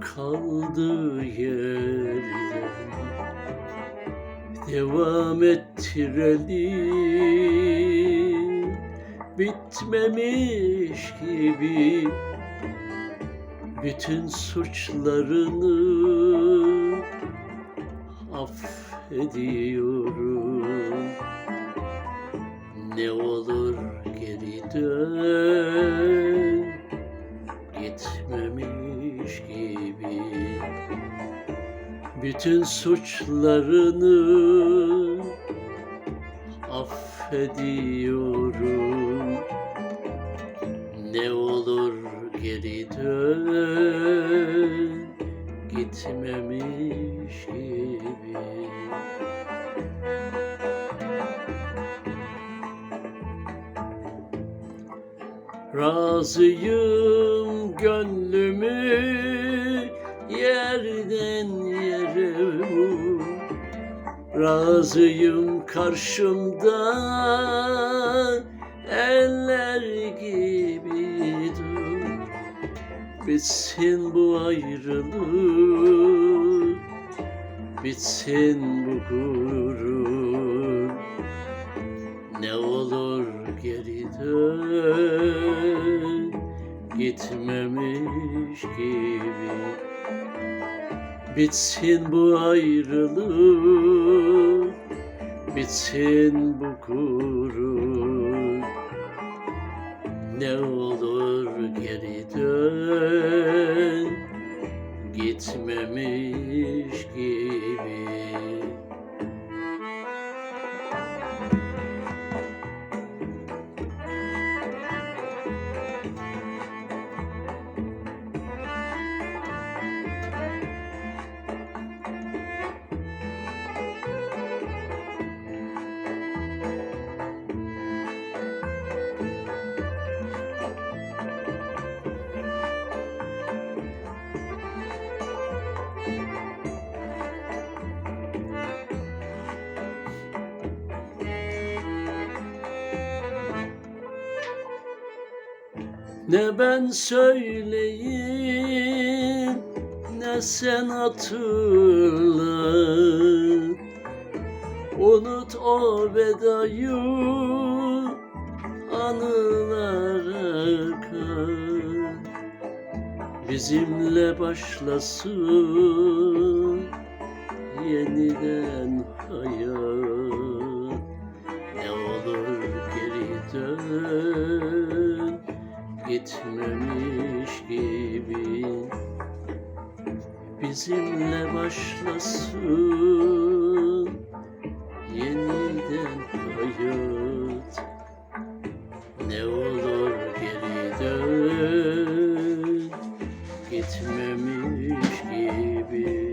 kaldığı yerden devam ettirelim bitmemiş gibi bütün suçlarını affediyorum. Ne olur geri dön gitmemiş gibi. Bütün suçlarını affediyorum. Ne olur geri dön gitmemiş gibi. Razıyım gönlümü yerden yere vur. Razıyım karşımda eller gibi dur. Bitsin bu ayrılık Bitsin bu gurur. Ne olur geri dön Gitmemiş gibi. Bitsin bu ayrılık Bitsin bu gurur. Ne olur geri dön Gitmemiş gibi Ne ben söyleyeyim ne sen hatırla. Unut o vedayı anılara kal. Bizimle başlasın yeniden hayat. Ne olur geri dön gitmemiş gibi. Bizimle başlasın yeniden hayat. Ne olur geri dön gitmemiş gibi